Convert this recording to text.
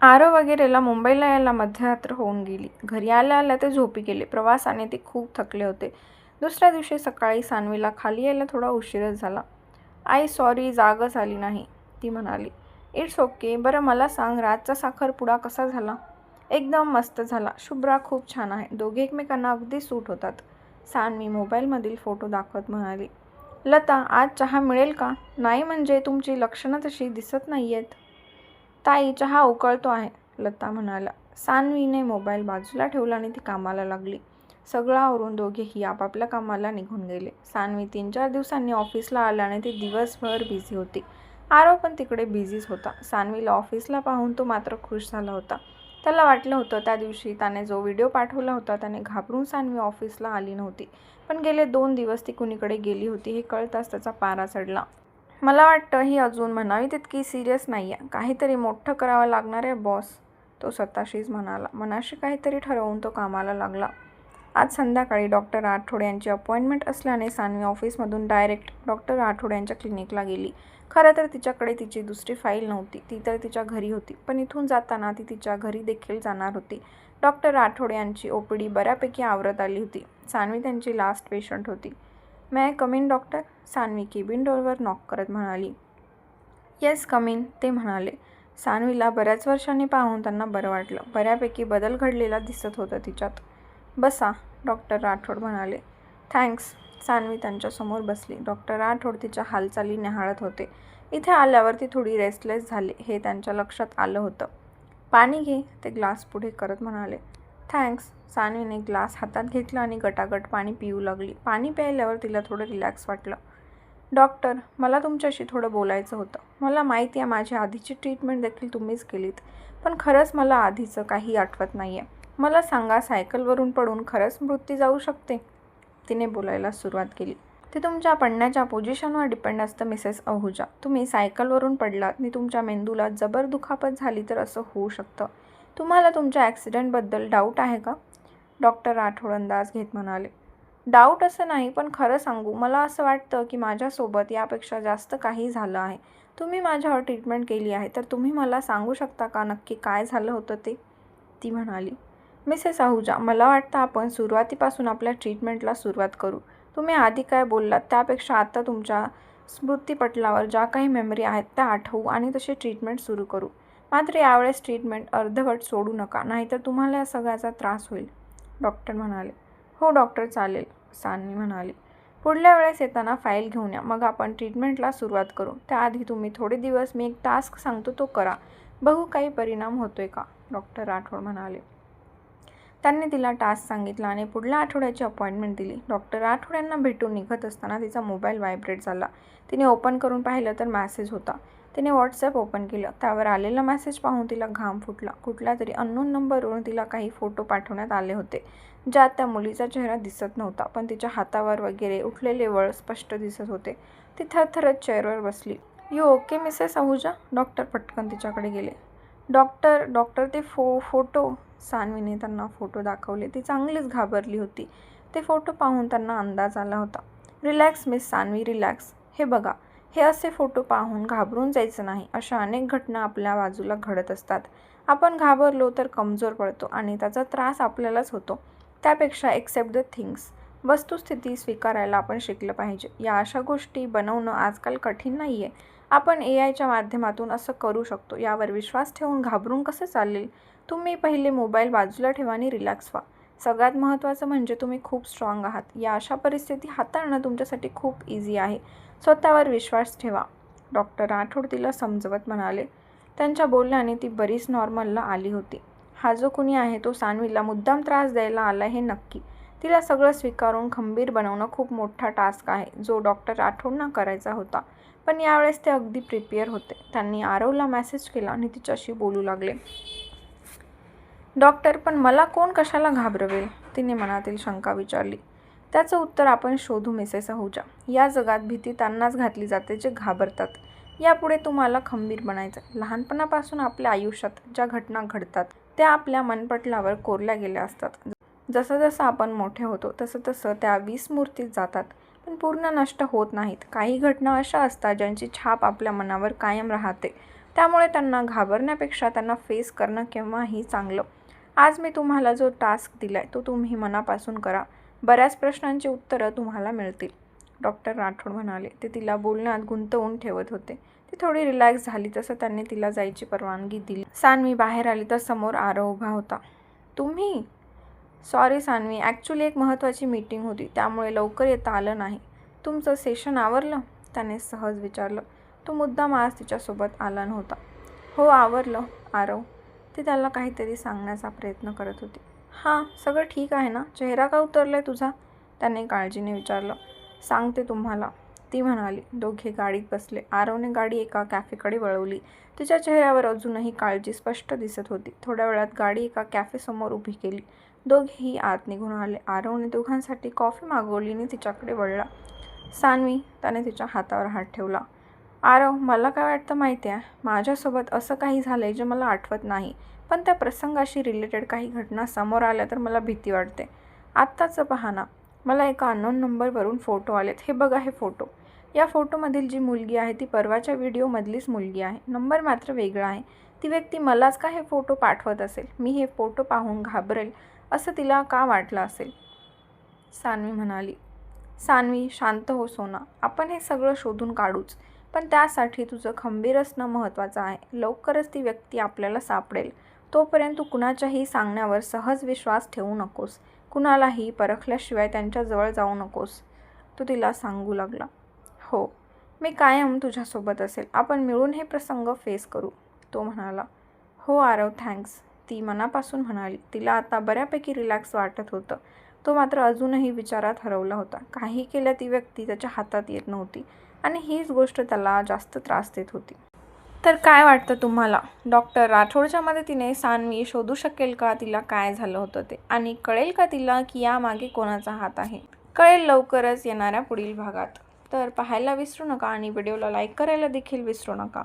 आरव वगैरेला मुंबईला यायला मध्यरात्र होऊन गेली. घरी आल्या आल्या ते झोपी गेले. प्रवासाने ते खूप थकले होते. दुसऱ्या दिवशी सकाळी सानवीला खाली यायला थोडा उशीरच झाला. आई सॉरी जागच आली नाही ती म्हणाली. इट्स ओके बरं मला सांग रातचा साखरपुडा कसा झाला? एकदम मस्त झाला. शुभ्रा खूप छान आहे. दोघे एकमेकांना अगदी सूट होतात. सानवी मोबाईलमधील फोटो दाखवत म्हणाली. लता आज चहा मिळेल का? नाही म्हणजे तुमची लक्षणं तशी दिसत नाही आहेत ताई चहा उकळतो आहे. लता म्हणाला सानवीने मोबाईल बाजूला ठेवला आणि ती कामाला लागली. सगळं आवरून दोघेही आपापल्या कामाला निघून गेले. सानवी तीन चार दिवसांनी ऑफिसला आल्याने ती दिवसभर बिझी होती. आरव पण तिकडे बिझीच होता. सानवीला ऑफिसला पाहून तो मात्र खुश झाला होता. त्याला वाटलं होतं त्या दिवशी त्याने जो व्हिडिओ पाठवला होता त्याने घाबरून सानवी ऑफिसला आली नव्हती. पण गेले दोन दिवस ती कुणीकडे गेली होती हे कळताच त्याचा पारा चढला. मला वाटतं ही अजून म्हणावी तितकी सिरियस नाही आहे काहीतरी मोठं करावं लागणार आहे बॉस तो स्वतःशीच म्हणाला. मनाशी काहीतरी ठरवून तो कामाला लागला. आज संध्याकाळी डॉक्टर आठवडे यांची अपॉइंटमेंट असल्याने सानवी ऑफिसमधून डायरेक्ट डॉक्टर आठवडे यांच्या क्लिनिकला गेली. खरं तर तिच्याकडे तिची दुसरी फाईल नव्हती. ती तर तिच्या घरी होती. पण इथून जाताना ती तिच्या घरी देखील जाणार होती. डॉक्टर आठवडे यांची ओ पी डी बऱ्यापैकी आवरत आली होती. सानवी त्यांची लास्ट पेशंट होती. May come in doctor Sanvi cabin डोरवर knock करत म्हणाली. येस कमिन ते म्हणाले. सानवीला बऱ्याच वर्षांनी पाहून त्यांना बरं वाटलं. बऱ्यापैकी बदल घडलेला दिसत होता तिच्यात. बसा डॉक्टर राठोड म्हणाले. थँक्स सानवी त्यांच्यासमोर बसली. डॉक्टर राठोड तिच्या हालचाली निहाळत होते. इथे आल्यावर ती थोडी रेस्टलेस झाली हे त्यांच्या लक्षात आलं होतं. पाणी घे ते ग्लास पुढे करत म्हणाले. थँक्स. सानवीने ग्लास हातात घेतला आणि गटागट पाणी पिऊ लागली. पाणी प्यायल्यावर तिला थोडं रिलॅक्स वाटलं. डॉक्टर मला तुमच्याशी थोडं बोलायचं होतं. मला माहिती आहे माझी आधीची ट्रीटमेंट देखील तुम्हीच केलीत पण खरंच मला आधीचं काही आठवत नाही आहे मला सांगा सायकलवरून पडून खरंच मृत्यू जाऊ शकते? तिने बोलायला सुरुवात केली. ते तुमच्या पडण्याच्या पोझिशनवर डिपेंड असतं मिसेस अहुजा. तुम्ही सायकलवरून पडलात आणि तुमच्या मेंदूला जबर दुखापत झाली तर असं होऊ शकतं. तुम्हाला तुमच्या ॲक्सिडेंटबद्दल डाऊट आहे का? डॉक्टर राठोड अंदाज घेत म्हणाले. डाऊट असं नाही पण खरं सांगू मला असं वाटतं की माझ्यासोबत यापेक्षा जास्त काही झालं आहे. तुम्ही माझ्यावर ट्रीटमेंट केली आहे तर तुम्ही मला सांगू शकता का नक्की काय झालं होतं ते? ती म्हणाली. मिसेस आहुजा मला वाटतं आपण सुरुवातीपासून आपल्या ट्रीटमेंटला सुरुवात करू. तुम्ही आधी काय बोललात त्यापेक्षा आता तुमच्या स्मृतीपटलावर ज्या काही मेमरी आहेत त्या आठवू आणि तशी ट्रीटमेंट सुरू करू. मात्र यावेळेस ट्रीटमेंट अर्धवट सोडू नका नाहीतर तुम्हाला या सगळ्याचा त्रास होईल. डॉक्टर म्हणाले. हो डॉक्टर चालेल सानवी म्हणाली. पुढल्या वेळेस येताना फाईल घेऊन या. मग आपण ट्रीटमेंटला सुरुवात करू. त्याआधी तुम्ही थोडे दिवस मी एक टास्क सांगतो तो करा. बघू काही परिणाम होतोय का? डॉक्टर राठोड म्हणाले. त्यांनी तिला टास्क सांगितला आणि पुढल्या आठवड्याची अपॉइंटमेंट दिली. डॉक्टर आठवड्यांना भेटून निघत असताना तिचा मोबाईल व्हायब्रेट झाला. तिने ओपन करून पाहिलं तर मॅसेज होता. तिने व्हॉट्सॲप ओपन केलं. त्यावर आलेला मेसेज पाहून तिला घाम फुटला. कुठल्या तरी अननोन नंबरवरून तिला काही फोटो पाठवण्यात आले होते ज्यात त्या मुलीचा चेहरा दिसत नव्हता पण तिच्या हातावर वगैरे उठलेले वळ स्पष्ट दिसत होते. ती थरथरत चेअरवर बसली. You okay Mrs Ahuja doctor पटकन तिच्याकडे गेले. डॉक्टर डॉक्टर ते फो फोटो. सानवीने त्यांना फोटो दाखवले. ती चांगलीच घाबरली होती. ते फोटो पाहून त्यांना अंदाज आला होता. Relax Miss Sanvi relax. हे बघा. हे असे फोटो पाहून घाबरून जायचं नाही. अशा अनेक घटना आपल्या बाजूला घडत असतात. आपण घाबरलो तर कमजोर पडतो आणि त्याचा त्रास आपल्यालाच होतो. त्यापेक्षा एक्सेप्ट द थिंग्स वस्तुस्थिती स्वीकारायला आपण शिकलं पाहिजे. या अशा गोष्टी बनवणं आजकाल कठीण नाही आहे आपण ए आयच्या माध्यमातून असं करू शकतो. यावर विश्वास ठेवून घाबरून कसं चालेल? तुम्ही पहिले मोबाईल बाजूला ठेवा आणि रिलॅक्स व्हा. सगळ्यात महत्त्वाचं म्हणजे तुम्ही खूप स्ट्रॉंग आहात. या अशा परिस्थिती हाताळणं तुमच्यासाठी खूप इझी आहे. स्वतःवर विश्वास ठेवा. डॉक्टर राठोड तिला समजवत म्हणाले. त्यांच्या बोलण्याने ती बरीच नॉर्मलला आली होती. हा जो कुणी आहे तो सानवीला मुद्दाम त्रास द्यायला आला हे नक्की. तिला सगळं स्वीकारून खंबीर बनवणं खूप मोठा टास्क आहे जो डॉक्टर राठोडना करायचा होता. पण यावेळेस ते अगदी प्रिपेअर होते. त्यांनी आरवला मेसेज केला आणि तिच्याशी बोलू लागले. डॉक्टर पण मला कोण कशाला घाबरवेल? तिने मनातील शंका विचारली. त्याचं उत्तर आपण शोधू मिसेस आहूजा. या जगात भीती त्यांनाच घातली जाते जे घाबरतात. यापुढे तुम्हाला खंबीर बनायचं लहानपणापासून आपल्या आयुष्यात ज्या घटना घडतात त्या आपल्या मनपटलावर कोरल्या गेल्या असतात. जसं जसं आपण मोठे होतो तसं तसं त्या विस्मूर्तीत जातात. पण पूर्ण नष्ट होत नाहीत. काही घटना अशा असतात ज्यांची छाप आपल्या मनावर कायम राहते. त्यामुळे त्यांना घाबरण्यापेक्षा त्यांना फेस करणं केव्हाही चांगलं. आज मी तुम्हाला जो टास्क दिला आहे तो तुम्ही मनापासून करा. बऱ्याच प्रश्नांची उत्तरं तुम्हाला मिळतील. डॉक्टर राठोड म्हणाले ते तिला बोलण्यात गुंतवून ठेवत होते. ती थोडी रिलॅक्स झाली तसं त्यांनी तिला जायची परवानगी दिली. सान्वी बाहेर आली तर समोर आरव उभा होता. तुम्ही सॉरी सान्वी ॲक्च्युली एक महत्त्वाची मीटिंग होती त्यामुळे लवकर येता आलं नाही. तुमचं सेशन आवरलं? त्याने सहज विचारलं. तो मुद्दाम आज तिच्यासोबत आला नव्हता. हो आवरलं आरव. ती त्याला काहीतरी सांगण्याचा प्रयत्न करत होती. हां सगळं ठीक आहे ना? चेहरा का उतरला आहे तुझा? त्याने काळजीने विचारलं. सांगते तुम्हाला. ती म्हणाली. दोघे गाडीत बसले. आरवने गाडी एका कॅफेकडे वळवली. तिच्या चेहऱ्यावर अजूनही काळजी स्पष्ट दिसत होती. थोड्या वेळात गाडी एका कॅफेसमोर उभी केली. दोघेही आत निघून आले. आरवने दोघांसाठी कॉफी मागवलीने तिच्याकडे वळला. सानवी त्याने तिच्या हातावर हात ठेवला. आरव मला काय वाटतं माहिती आहे माझ्यासोबत असं काही झालं आहे जे मला आठवत नाही. पण त्या प्रसंगाशी रिलेटेड काही घटना समोर आल्या तर मला भीती वाटते. आत्ताचं पहा ना. मला एका अननोन नंबरवरून फोटो आलेत. हे बघा हे फोटो या फोटोमधील जी मुलगी आहे ती परवाच्या व्हिडिओमधलीच मुलगी आहे. नंबर मात्र वेगळा आहे. ती व्यक्ती मलाच का हे फोटो पाठवत असेल? मी हे फोटो पाहून घाबरेल. असं तिला का वाटलं असेल? सानवी म्हणाली सानवी शांत हो सोना. आपण हे सगळं शोधून काढूच. पण त्यासाठी तुझं खंबीर असणं महत्त्वाचं आहे. लवकरच ती व्यक्ती आपल्याला सापडेल. तोपर्यंत तू कुणाच्याही सांगण्यावर सहज विश्वास ठेवू नकोस. कुणालाही परखल्याशिवाय त्यांच्याजवळ जाऊ नकोस. तो तिला सांगू लागला हो मी कायम तुझ्यासोबत असेल. आपण मिळून हे प्रसंग फेस करू. तो म्हणाला हो आरव थँक्स. ती मनापासून म्हणाली तिला आता बऱ्यापैकी रिलॅक्स वाटत होतं. तो मात्र अजूनही विचारात हरवला होता. काही केल्या ती व्यक्ती त्याच्या हातात येत नव्हती आणि हीच गोष्ट त्याला जास्त त्रास देत होती. तर काय वाटतं तुम्हाला? डॉक्टर राठोडच्या मदतीने सानवी शोधू शकेल का तिला काय झालं होतं ते? आणि कळेल का तिला की यामागे कोणाचा हात आहे? कळेल लवकरच येणाऱ्या पुढील भागात. तर पाहायला विसरू नका आणि व्हिडिओला लाईक करायला देखील विसरू नका.